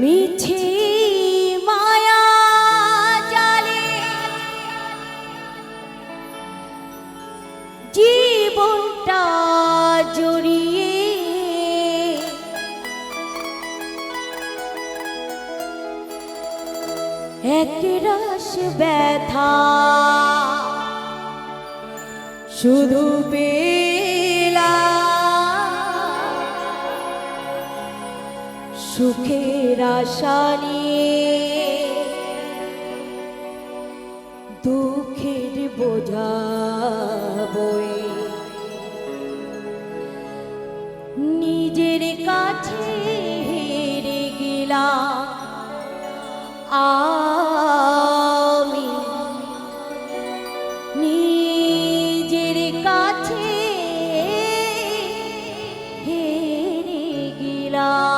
মিছে মায়া জড়িয়ে ব্যথা। শুধু পেলা সুখের আশা নিয়ে দুঃখের বোঝা বই। নিজের কাছে হেরে গেলাম আমি। নিজের কাছে হেরে গেলাম।